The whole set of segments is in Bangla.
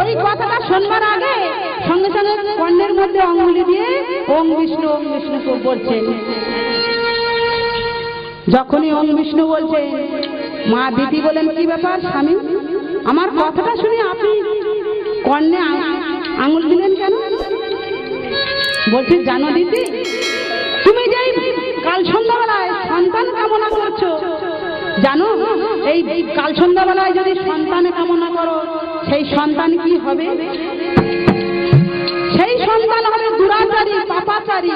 ওই কথাটা সঙ্গে সঙ্গে কর্ণের মধ্যে অঙ্গুলি দিয়ে ওং বিষ্ণু ওং বিষ্ণু বলছেন যখনই ওং বিষ্ণু বলছেন মা দিদি বলেন কি ব্যাপার, স্বামী? আমার কথাটা শুনে আপনি কর্ণে আঙুল দিলেন কেন? বলছি, জানো দিদি, তুমি যে কাল সন্ধ্যাবেলায় সন্তান কামনা করছ, জানো? এই কাল সন্ধ্যাবেলায় যদি সন্তান কামনা করো, সেই সন্তান কি হবে? সেই সন্তান হবে দুরাচারী, পাপাচারী,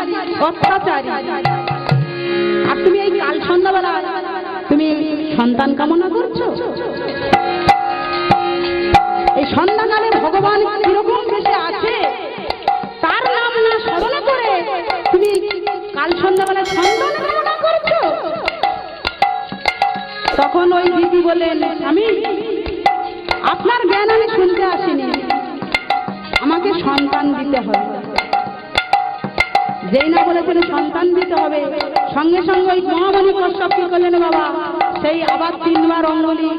অত্যাচারী। আর তুমি এই কাল সন্ধ্যাবেলা তুমি সন্তান কামনা করছ? এই সন্ধ্যাকালে ভগবান কীরকম দেশে আছে? তার নাম না স্মরণ করে তুমি কাল সন্ধ্যাবেলা সন্তান করছ? তখন ওই দিদি বলেন আমি আপনার জ্ঞান আমি শুনতে আসিনি। আমাকে সন্তান দিতে হবে। যেই না বলেছেন সন্তান দিতে হবে, সঙ্গে সঙ্গে ওই মহামণি কশ্যপ করলেন বাবা? সেই আবার তিনবার অঙ্গুলি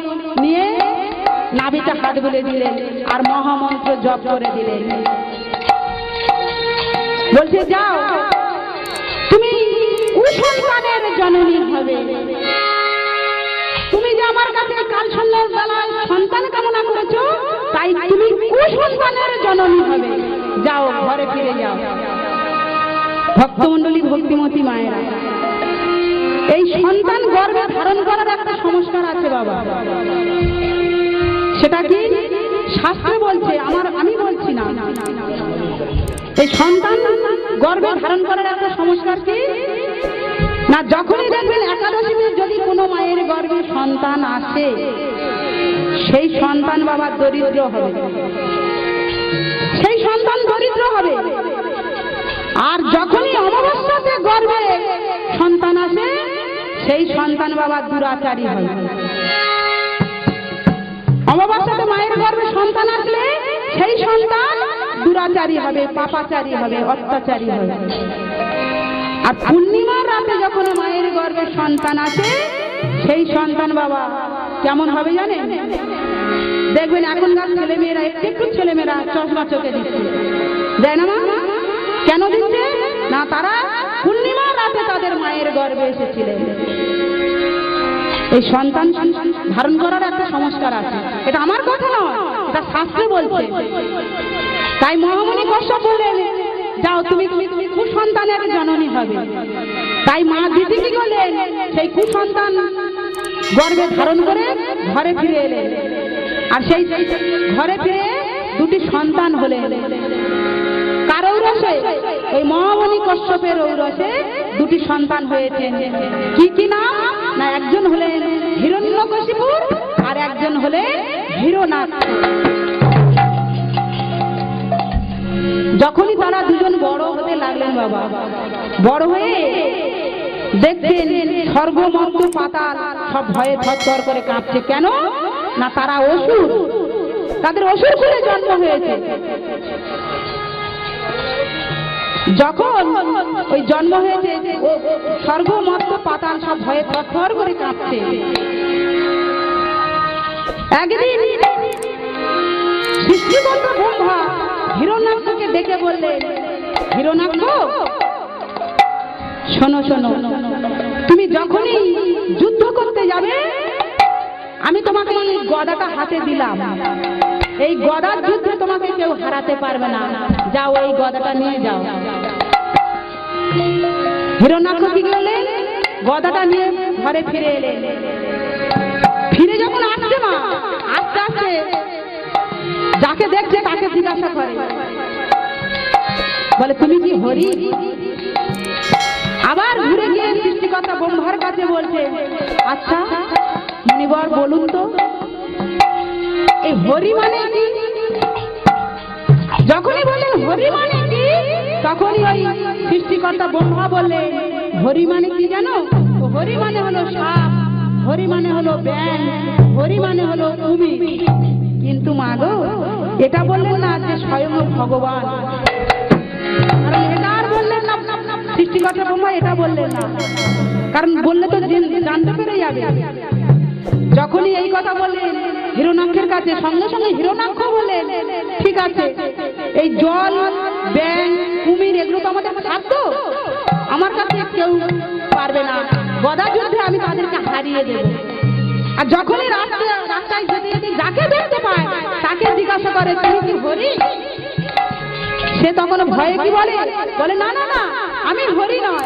নাভিতে হাত বলে দিলেন আর মহামন্ত্র জপ করে দিলেন বলছে, যাও, তুমি কুসন্তানের জননী হবে। তুমি যে আমার কাছে কাল সন্ধ্যার বেলায় সন্তান কামনা করেছ, তাই তুমি কুসন্তানের জননী হবে। যাও, ঘরে ফিরে যাও। ভক্তমণ্ডলী, ভক্তিমতী মায়েরা, এই সন্তান গর্ভে ধারণ করার একটা সংস্কার আছে বাবা। সেটা কি? শাস্ত্রে বলছে, আমার আমি বলছি না। এই সন্তান গর্ভে ধারণ করার একটা সংস্কার কি? না, যখনই দেখবেন একাদশীতে যদি কোনো মায়ের গর্ভে সন্তান আসে, সেই সন্তান বাবা দরিদ্র হবে। সেই সন্তান দরিদ্র হবে। আর যখনই অমাবস্যাতে গর্ভে সন্তান আসে, সেই সন্তান বাবা দুরাচারী হয় অমাবস্যাতে মায়ের গর্ভে সন্তান আসলে সেই সন্তান দুরাচারী হবে, পাপাচারী হবে, অত্যাচারী হবে। আর পূর্ণিমার রাতে যখন মায়ের গর্ভে সন্তান আসে, সেই সন্তান বাবা কেমন হবে জানেন? দেখবেন এখনকার ছেলেমেয়েরা, একটু একটু ছেলেমেয়েরা চশমা চোখে দিচ্ছে। দেয় না মা? কেন দিচ্ছে? না, তারা পূর্ণিমার রাতে তাদের মায়ের গর্ভে এসেছিলেন। এই সন্তান ধারণ করার একটা সংস্কার আছে। এটা আমার কথা নয়, এটা শাস্ত্রে বলছে। তাই মহামণি কশ্যপ বললেন যাও, তুমি কুসন্তানের জননী হবে। তাই মা দিদি কি করলেন সেই কুসন্তান গর্ভে ধারণ করে ঘরে ফিরে এলেন আর সেই ঘরে ফিরে দুটি সন্তান হলেন কার ঔরসে? এই মহামণি কশ্যপের ঔরসে দুটি সন্তান হয়েছে। কি কি নাম? না একজন হলেন। হিরণ্যকশিপুর আর একজন হলেন হিরোনাথ। যখনই তারা দুজন বড় হতে লাগলেন বাবা, বড় হয়ে দেখছেন স্বর্গমন্ত পাতাল সব ভয়ে থরথর করে কাঁপছে। কেন? না তারা অসুর। তাদের অসুর কুলে জন্ম হয়েছে। যখন ওই জন্ম হয়েছে ও স্বর্গমত্ত পাতাল সব ভয়ে থরথর করে কাঁপছে। একদিন সৃষ্টিকর্তা ব্রহ্মা হিরণাক্ষকে ডেকে বললেন হিরণাক্ষ, শোনো শোনো, তুমি যখনই যুদ্ধ করতে যাবে, আমি তোমাকে এই গদাটা হাতে দিলাম। এই গদার যুদ্ধে তোমাকে কেউ হারাতে পারবে না। যাও, এই গদাটা নিয়ে যাও। হিরণাক্ষ কি করলেন গদাটা নিয়ে ঘরে ফিরে এলেন মা, আস্তে আস্তে। যাকে দেখছে তাকে জিজ্ঞাসা করে। বলে, তুমি কি হরি? আবার ঘুরে গিয়ে সৃষ্টিকর্তা ব্রহ্মার কাছে বলছে আচ্ছা মণিবর বলুন তো, এই হরি মানে কি? যখনই বললেন, হরি মানে কি? তখনই ওই সৃষ্টিকর্তা ব্রহ্মা বললেন, হরি মানে কি জানো? হরি মানে হলো সাপ। হরি মানে হলো ব্যাং হরি মানে হলো কি কিন্তু মা গো, এটা বললেন না যে স্বয়ং ভগবান। এটা আর বললেন না, সৃষ্টিকর্তা ব্রহ্মা এটা বললেন না। কারণ বললে তো জেন- জানতে পেরে যাবে। যখনই এই কথা বললেন হিরণাক্ষের কাছে, সঙ্গে সঙ্গে হিরণাক্ষ বললেন, ঠিক আছে, এই জল, ব্যাং কুমির এগুলো তো আমাদের খাদ্য আমার কাছে কেউ পারবে না। গদা যুদ্ধে আমি তাদেরকে হারিয়ে দেব। আর যখনই রাস্তায় রাস্তায় যাকে দেখতে পায়, তাকে জিজ্ঞাসা করে, তুমি কি হরি? সে তখন ভয়ে কি বলে? বলে, না না না, আমি হরি নয়।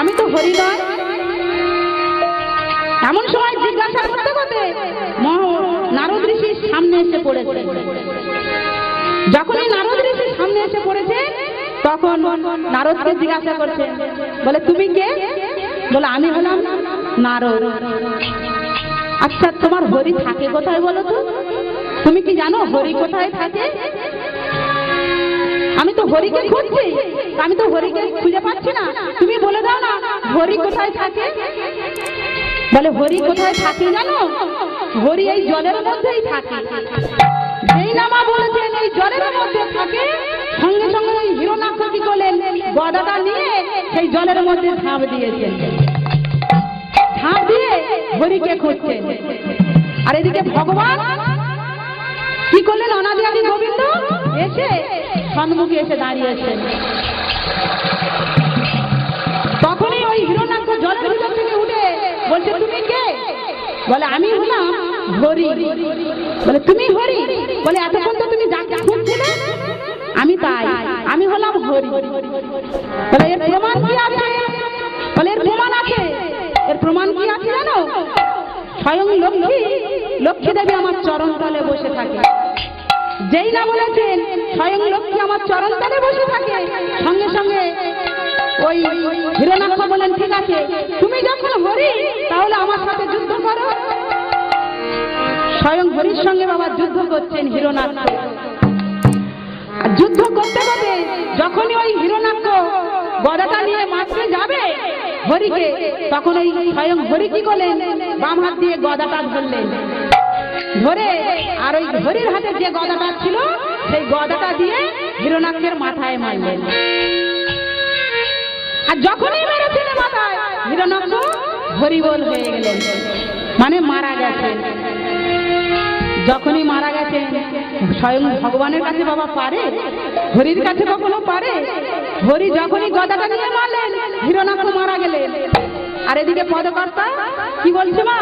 আমি তো হরি নয়। এমন সময় জিজ্ঞাসা করতে করতে নারদ ঋষির সামনে এসে পড়েছে। যখনই নারদ ঋষির সামনে এসে পড়েছে, তখন নারদকে জিজ্ঞাসা করছে, বলে, তুমি কে? বলে, আমি হলাম নারদ। আচ্ছা তোমার হরি থাকে কোথায় বলো তো? তুমি কি জানো হরি কোথায় থাকে? আমি তো হরিকে খুঁজছি, আমি তো হরিকে খুঁজে পাচ্ছি না। তুমি বলে দাও না, হরি কোথায় থাকে? বলে, হরি কোথায় থাকে জানো? হরি এই জলের মধ্যেই থাকে। যেই নামা বলেছেন গদাটা নিয়ে সেই জলের মধ্যে ঝাঁপ দিয়েছেন ঝাঁপ দিয়ে হরিকে খুঁজছেন আর এদিকে ভগবান কি করলেন অনাদি আদি গোবিন্দ? এসে সম্মুখে এসে দাঁড়িয়েছেন। তখনই ওই হিরণাক্ষ জলের ভিতর থেকে উঠে বলছে, তুমি কে? বলে, আমি হলাম হরি। বলে, তুমি হরি? বলে, এতক্ষণ তো তুমি যাকে খুঁজছিলে আমি তাই আমি হলাম হরি। বলে এর প্রমাণ কি আছে? বলে এর প্রমাণ আছে। এর প্রমাণ কি আছে জানো? স্বয়ং লক্ষ্মী লক্ষ্মী দেবী আমার চরণ তলে বসে থাকে। যেই না বলেছেন, স্বয়ং লক্ষ্মী আমার চরণ তলে বসে থাকে। সঙ্গে সঙ্গে ওই হিরণাক্ষ বলেন ঠিক আছে, তুমি যখন হরি, তাহলে আমার সাথে যুদ্ধ করো। স্বয়ং হরির সঙ্গে বাবা যুদ্ধ করছেন হিরণাক্ষ যুদ্ধ করতে করতে যখনই ওই হিরণাক্ষ গদাটা নিয়ে মারতে যাবে, হরিকে, তখন ওই স্বয়ং হরি কি করলেন? বাম হাত দিয়ে গদাটা ধরলেন। ধরে আর ওই হরির হাতে যে গদাটা ছিল, সেই গদাটা দিয়ে হিরণাক্ষের মাথায় মারলেন। আর যখনই মেরেছেন মাথায় হিরণাক্ষ হরিবল হয়ে গেলেন। মানে মারা গেছেন। যখনই মারা স্বয়ং ভগবানের কাছে বাবা পারে, হরির কাছে কখনো পারে। হরি যখনই গদাটা নিয়ে মারলেন, হিরণাক্ষ মারা গেলেন। আর এদিকে পদকর্তা কি বলছে মা?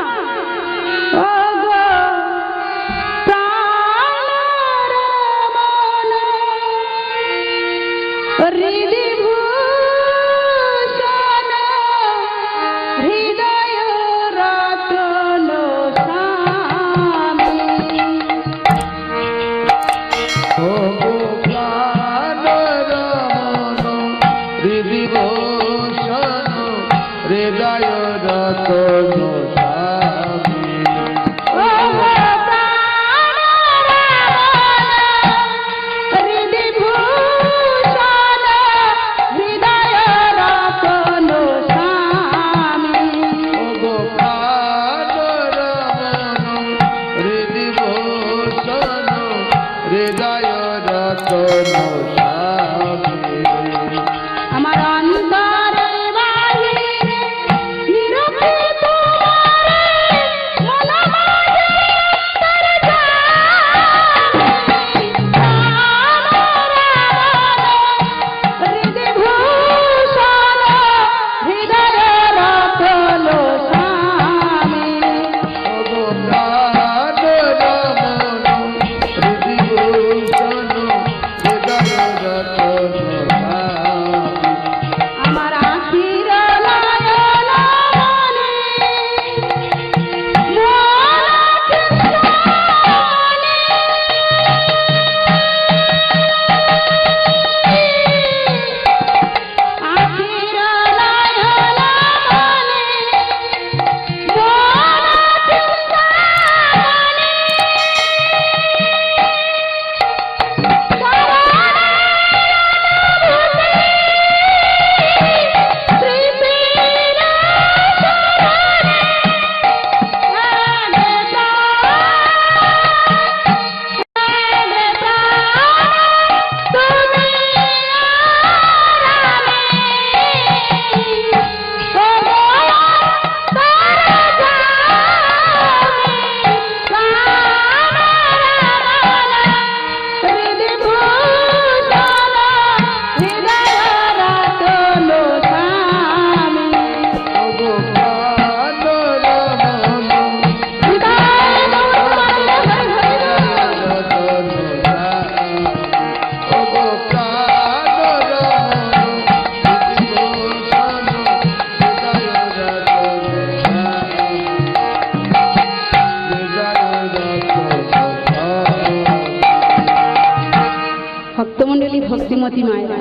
মায়েরা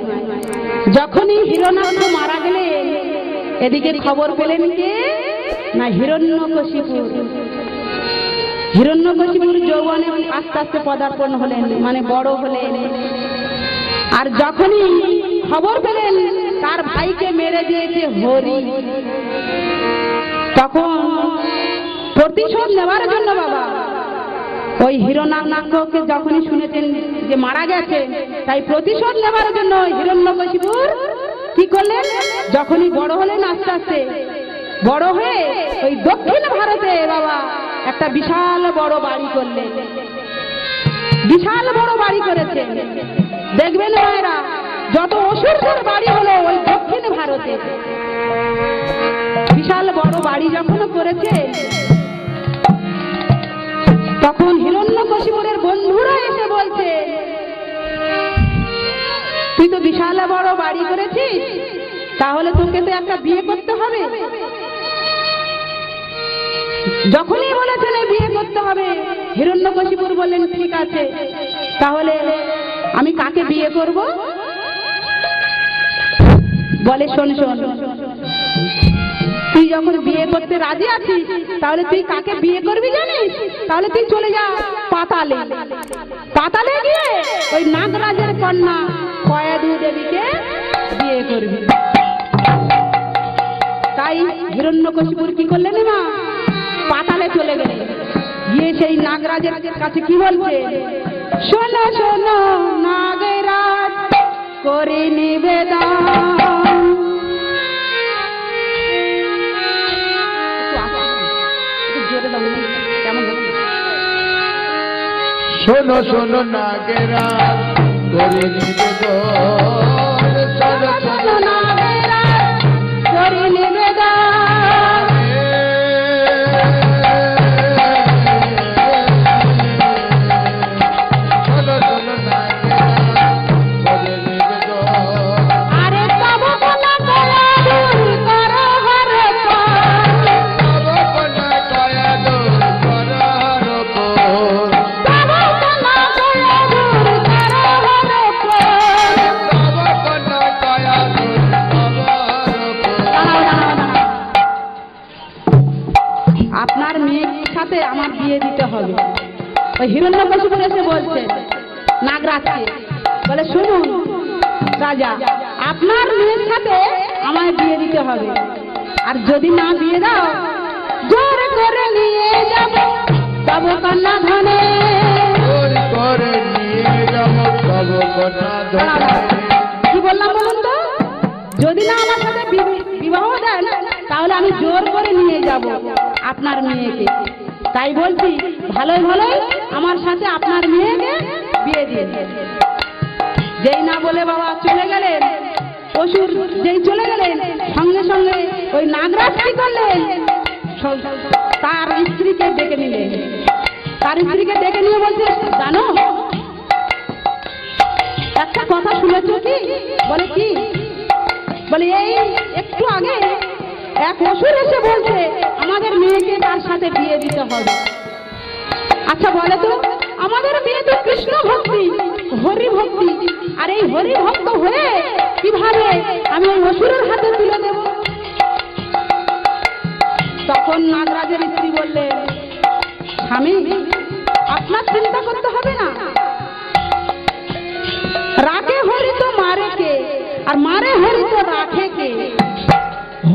যখনই হিরণাক্ষ মারা গেলে, এদিকে খবর পেলেন কে? না হিরণ্যকশিপুর হিরণ্যকশিপুর যৌবনে আস্তে আস্তে পদার্পণ হলেন মানে বড় হলেন। আর যখনই খবর পেলেন, তার ভাইকে মেরে দিয়েছে হরি। তখন প্রতিশোধ নেওয়ার জন্য বাবা ওই হিরণাক্ষকে যখনই শুনেছেন যে মারা গেছে, তাই প্রতিশোধ নেওয়ার জন্য হিরণ্যকশিপুর কি করলেন? যখনই বড় হলেন আস্তে আস্তে, বড় হয়ে ওই দক্ষিণ ভারতে বাবা একটা বিশাল বড় বাড়ি করলেন। বিশাল বড় বাড়ি করেছে দেখবেন মায়েরা যত অসুরদের বাড়ি হলো ওই দক্ষিণ ভারতে। বিশাল বড় বাড়ি যখন করেছে, তখন বন্ধুরা এসে বলছে, তুই তো বিশাল বড় বাড়ি করেছিস, তাহলে তোকে তো একটা বিয়ে করতে হবে। যখনই বলেছেন বিয়ে করতে হবে, হিরণ্যকশিপুর বললেন, ঠিক আছে, তাহলে আমি কাকে বিয়ে করব? বলে, শোন শোন তুই যখন বিয়ে করতে রাজি আছিস, তাহলে তুই কাকে বিয়ে করবি জানিস? তাহলে তুই চলে যা পাতালে। পাতালে গিয়ে ওই নাগরাজের কন্যা কয়াদু দেবীকে বিয়ে করবি। তাই হিরণ্যকশিপুর কি করলেন মা? পাতালে চলে গেলেন গিয়ে সেই নাগরাজের কাছে কি বলছে? শোনো শোনো, নাগরাজ, করে নিবেদন। শোনো শোনো নাগেরা করে নিবেদন দিতে হবে। ওই হিরণ্য হিরণ্যকশিপুর এসে বলছে নাগরাজকে বলে শুনুন রাজা আপনার মেয়ের সাথে আমায় বিয়ে দিতে হবে। আর যদি না বিয়ে দাও জোর করে নিয়ে যাব তব কন্যা ধনে। চোর করে নিয়ে যাব অবকনা ধরে কি বললাম বলুন তো? যদি না আমার সাথে বিবাহ দেন তাহলে আমি জোর করে নিয়ে যাব আপনার মেয়েকে। তাই বলছি, ভালোই ভালোই আমার সাথে আপনার মেয়েকে বিয়ে দিয়ে দিন। যেই না বলে বাবা চলে গেলেন অসুর যেই চলে গেলেন, সঙ্গে সঙ্গে ওই নাগরাজ কি করলেন তার স্ত্রীকে ডেকে নিলেন। তার স্ত্রীকে ডেকে নিয়ে বলছে, জানো, একটা কথা শুনেছো কি? বলে কি? বলে, এই একটু আগে এক অসুর এসে বলছে, আমাদের মেয়েকে তার সাথে বিয়ে দিতে হবে। আচ্ছা বলে তো, আমাদের মেয়ে তো কৃষ্ণ ভক্তি, হরি ভক্তি। আর এই হরি ভক্ত হয়ে কীভাবে আমি ওই অসুরের হাতে তুলে দেব? তখন নাগরাজের স্ত্রী বললেন স্বামী, আপনার চিন্তা করতে হবে না। রাখে হরি তো মারে কে, আর মারে হরি তো রাখে কে?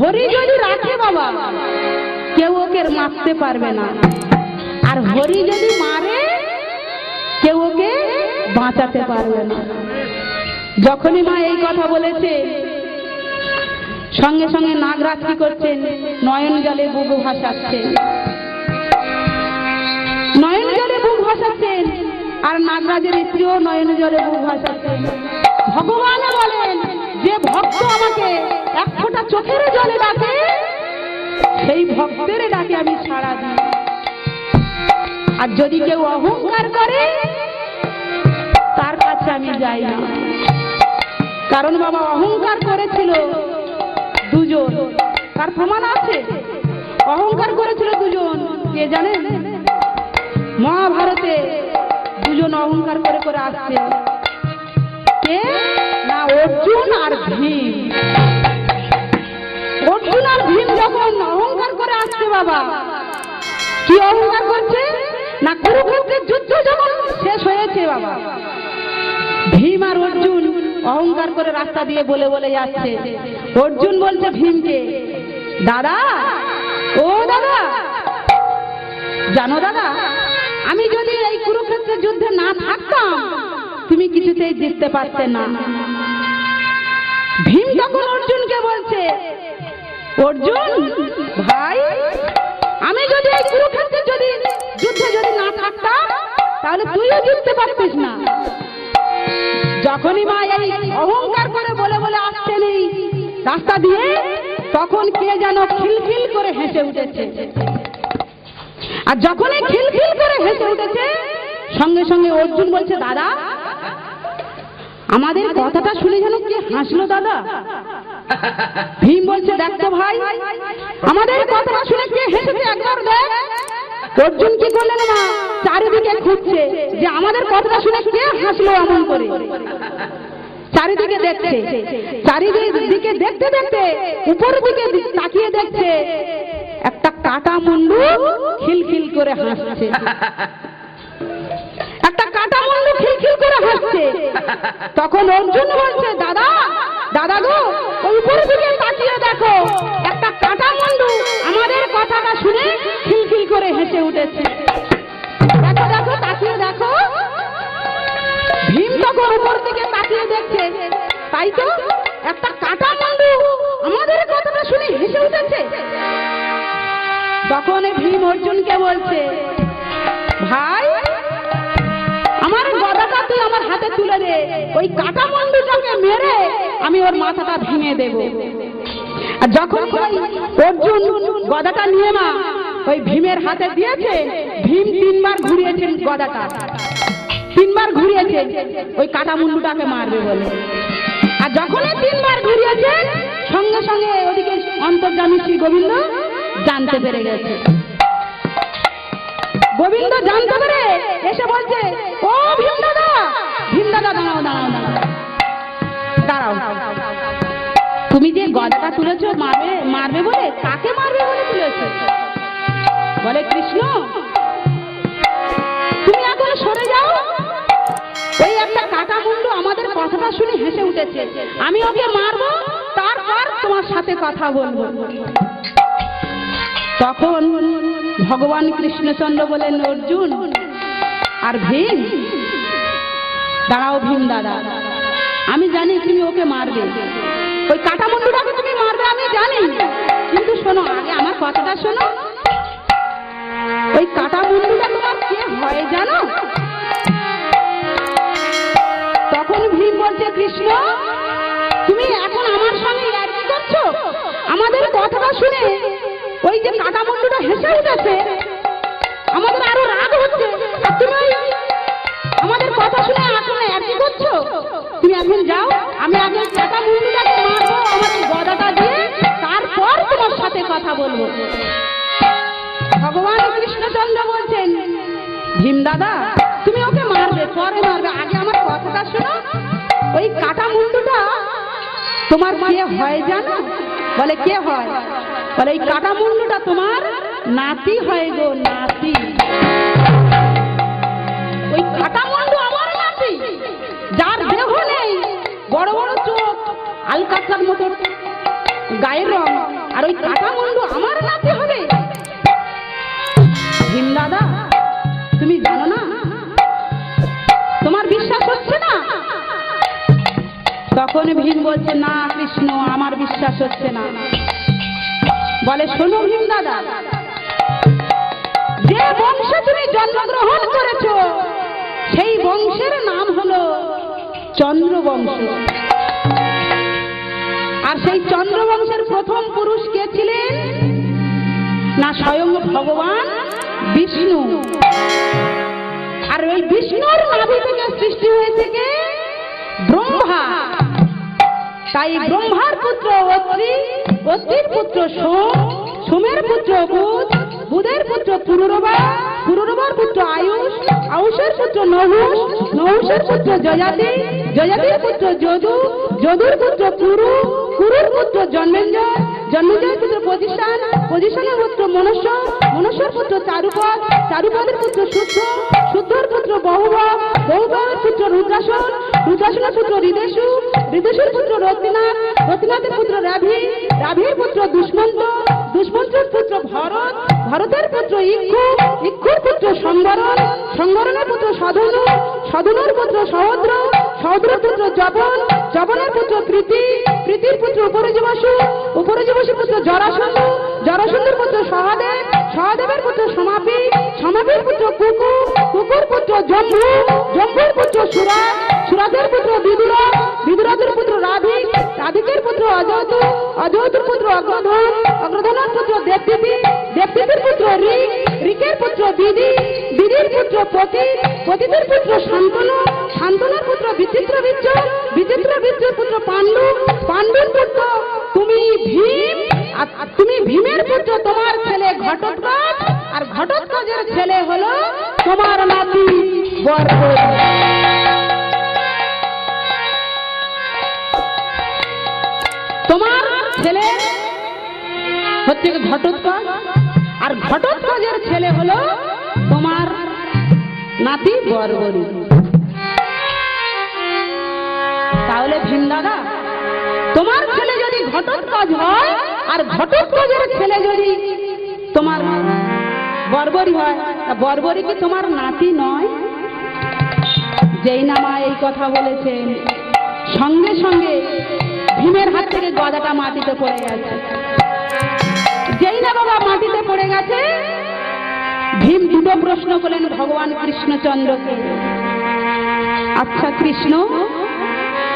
হরি যদি রাখে বাবা, কেউ ওকে মারতে পারবে না। আর হরি যদি মারে, কেউ ওকে বাঁচাতে পারবে না। যখনই মা এই কথা বলেছে, সঙ্গে সঙ্গে নাগরাজ কি করছেন নয়ন জলে বুবু ভাসাচ্ছেন নয়ন জলে বুক ভাসাচ্ছেন আর নাগরাজের স্ত্রীও নয়ন জলে বুক ভাসাচ্ছেন ভগবান বলেন, যে ভক্ত আমাকে এক ফোঁটা চোখের জলে ডাকে সেই ভক্তের ডাকে আমি ছাড়া দিই। আর যদি কেউ অহংকার করে, তার কাছে আমি যাই না। কারণ বাবা অহংকার করেছিল দুজন। তার প্রমাণ আছে? অহংকার করেছিল দুজন। কে জানেন? মহাভারতে দুজন অহংকার করে করে আসছে। কে? না, অর্জুন আর ভীম। আর ভীম যখন অহংকার করে আসছে বাবা, কি অহংকার করছে? না কুরুক্ষেত্রের যুদ্ধ যখন শেষ হয়েছে বাবা, ভীম আর অর্জুন অহংকার করে রাস্তা দিয়ে বলে বলে যাচ্ছে। অর্জুন বলছে ভীমকে, দাদা, ও দাদা, জানো দাদা, আমি যদি এই কুরুক্ষেত্রের যুদ্ধে না থাকতাম, তুমি কিছুতেই জিততে পারতে না। ভীম তখন অর্জুন, ভাই, আমি যদি এই কুরুক্ষেত্রে যদি যুদ্ধে যদি না থাকতাম, তাহলে তুইও জিততে পারতিস না। যখনই মা এই অহংকার করে বলে বলে আসছেন এই রাস্তা দিয়ে, তখন কে যেন খিলখিল করে হেসে উঠেছে। আর যখনই খিলখিল করে হেসে উঠেছে, সঙ্গে সঙ্গে অর্জুন বলছে, দাদা, আমাদের কথাটা শুনে যেন কে হাসলো, দাদা? ভীম বলছে দেখতো ভাই, আমাদের কথাটা শুনে কে হেসেছে একবার দেখ। অর্জুন কি করলেন না, চারিদিকে খুঁজছে যে আমাদের কথাটা শুনে কে হাসলো এমন করে। চারিদিকে দেখছে, চারিদিকে দেখতে দেখতে উপরের দিকে তাকিয়ে দেখছে, একটা কাটা মুন্ডু খিলখিল করে হাসছে। একটা কাটা মুন্ডু খিলখিল করে হাসছে। তখন অর্জুন বলছে, দাদা দাদা গো, ওই উপরের দিকে তাকিয়ে দেখো। একটা কাটা মুন্ডু আমাদের কথাটা শুনে খিলখিল করে হেসে উঠেছে। দেখো দেখো, তাকিয়ে দেখো। ভীম তখন উপর দিকে তাকিয়ে দেখছে। তাই তো, একটা কাটা মুন্ডু আমাদের কথাটা শুনে হেসে উঠেছে। তখন ভীম অর্জুনকে বলছে, ভাই, আমার গদাটা তুই আমার হাতে তুলে দে। ওই কাটা আমি ওর মাথাটা ভেঙে দেব। আর যখন অর্জুন গদাটা নিয়ে মা ওই ভীমের হাতে দিয়েছে, ভীম তিনবার ঘুরিয়েছেন গদাটা। তিনবার ঘুরিয়েছে, ওই কাটা মুন্ডুটাকে মারবে বলে। আর যখনই তিনবার ঘুরিয়েছে, সঙ্গে সঙ্গে ওদিকে অন্তর্জামী শ্রী গোবিন্দ জানতে পেরে গেছে। গোবিন্দ জানতে পেরে এসে বলছে, ও ভীম দাদা ভীম দাদা, দাঁড়াও দাঁড়াও দাঁড়াও। দাঁড়াও। তুমি যে গদাটা তুলেছো, মারবে মারবে বলে? কাকে মারবে বলে তুলেছো? বলে কৃষ্ণ। তুমি এখন সরে যাও। ওই একটা কাটা মুন্ডু আমাদের কথাটা শুনে হেসে উঠেছে। আমি ওকে মারবো, তারপর তোমার সাথে কথা বলব। তখন ভগবান কৃষ্ণচন্দ্র বলেন, অর্জুন আর ভীম, দাঁড়াও ভীম দাদা। আমি জানি তুমি ওকে মারবে। ওই কাটা মুন্ডুটাকে তুমি মারবে, আমি জানি। কিন্তু শোনো, আগে আমার কথাটা শোনো। ওই কাটা মুন্ডুটা তোমার কে হয় জানো? তখন ভীম বলছে, কৃষ্ণ, তুমি এখন আমার সঙ্গে কি করছ? আমাদের কথাটা শুনে ওই যে কাটা মুন্ডুটা হেসে উঠেছে। আমাদের আরও রাগ হচ্ছে। তুমি আমাদের কথা শুনে আর কি করছ? এখন যাও, আমি আগে কাটা মুন্ডুটাকে মারবো আমার গদাটা দিয়ে তারপর তোমার সাথে কথা বলব। ভগবান কৃষ্ণচন্দ্র বলছেন, ভীম দাদা, তুমি ওকে মারবে, পরে মারবে। আগে আমার কথাটা শোনো। ওই কাটা মুন্ডুটা তোমার কে হয় জানো? বলে, কে হয়? বলে, এই কাটা মুন্ডুটা তোমার নাতি হয় গো, নাতি। ওই কাটা মুন্ডু আমার নাতি, যার দেহ বড় বড় চোখ, আলকাতলার মতো গায়ের রং, আর ওই কাটা মুন্ডু আমার নাতি হবে? ভীম দাদা, তুমি জানো না? তোমার বিশ্বাস হচ্ছে না? তখন ভীম বলছে, না কৃষ্ণ, আমার বিশ্বাস হচ্ছে না। বলে, শোনো ভীম দাদা, যে বংশে তুমি জন্মগ্রহণ করেছ, সেই বংশের নাম হলো চন্দ্রবংশ। আর সেই চন্দ্রবংশের প্রথম পুরুষ কে ছিলেন? না, স্বয়ং ভগবান বিষ্ণু। আর ওই বিষ্ণুর নাভি থেকে সৃষ্টি হয়েছে কে? ব্রহ্মা। তাই ব্রহ্মার পুত্র অত্রি, অত্রির পুত্র সোম, সোমের পুত্র বুধ, বুধের পুত্র পুরুরবা, পুরুরবার পুত্র আয়ুষ, আয়ুষের পুত্র নহুষ, নহুষের পুত্র যজাতি যজাতির পুত্র যদু, যদুর পুত্র কুরু, কুরুর পুত্র জন্মেঞ্জয় জন্মেঞ্জয়ের পুত্র প্রতিষ্ঠান, প্রতিষ্ঠানের পুত্র মনুষ্য মনুষ্যর পুত্র চারুপদ, চারুপদের পুত্র শুদ্ধ, শুদ্ধর পুত্র বহুবব বহুববের পুত্র রুদ্রাসন, রুদ্রাসনের পুত্র হৃদেশু হৃদেশুর পুত্র রতিনাথ, রতিনাথের পুত্র রাভি, রাভির পুত্র দুষ্মন্ত, দুষ্মন্তের পুত্র ভরত, ভরতের পুত্র ইক্ষু, ইক্ষুর পুত্র সম্বরণ সম্বরণের পুত্র সাধনু, সাধনুর পুত্র সহদ্র সহদ্রের পুত্র জবন জবনের পুত্র প্রীতি, প্রীতির পুত্র উপরজীবাসু উপরজীবাসুর পুত্র জরাসন্ধু, জরাসন্ধুর পুত্র সহাদেব, সহদেবের পুত্র সমাপি, সমাপির পুত্র কুকু কুকুর পুত্র জম্বু জম্বুর পুত্র সুরাজ, সুরাজের পুত্র বিদুর বিদুরাজের পুত্র রাধিক রাধিকের পুত্র অজয়তু অজয়তুর পুত্র অগ্রধন, অগ্রধনের পুত্র দেবদীপি, দেবদীপির পুত্র ঋক, ঋকের পুত্র দিদি দিদির পুত্র পতি, পতিতের পুত্র শান্তনু, শান্তনুর পুত্র বিচিত্র বীর্য, বিচিত্র বীর্যের পুত্র পাণ্ডু, পাণ্ডুর পুত্র তুমি ভীম, আর তুমি ভীমের পুত্র তোমার ছেলে ঘটোৎকচ, আর ঘটোৎকচের ছেলে হলো তোমার নাতি বরকত তোমার ছেলে হচ্ছে ঘটোৎকচ। আর ঘটোৎকচের ছেলে হলো তোমার নাতি বরবরী। তাহলে ভীম দাদা, তোমার ছেলে যদি ঘটোৎকচ হয়, আর ঘটোৎকচের ছেলে যদি তোমার বর্বরী হয় বর্বরী কি তোমার নাতি নয়? যেই না মা এই কথা বলেছেন, সঙ্গে সঙ্গে ভীমের হাত থেকে গদাটা মাটিতে পড়ে গেছে। যেই না বাবা মাটিতে পড়ে গেছে, ভীম দুটো প্রশ্ন করলেন, ভগবান কৃষ্ণচন্দ্রকে। আচ্ছা কৃষ্ণ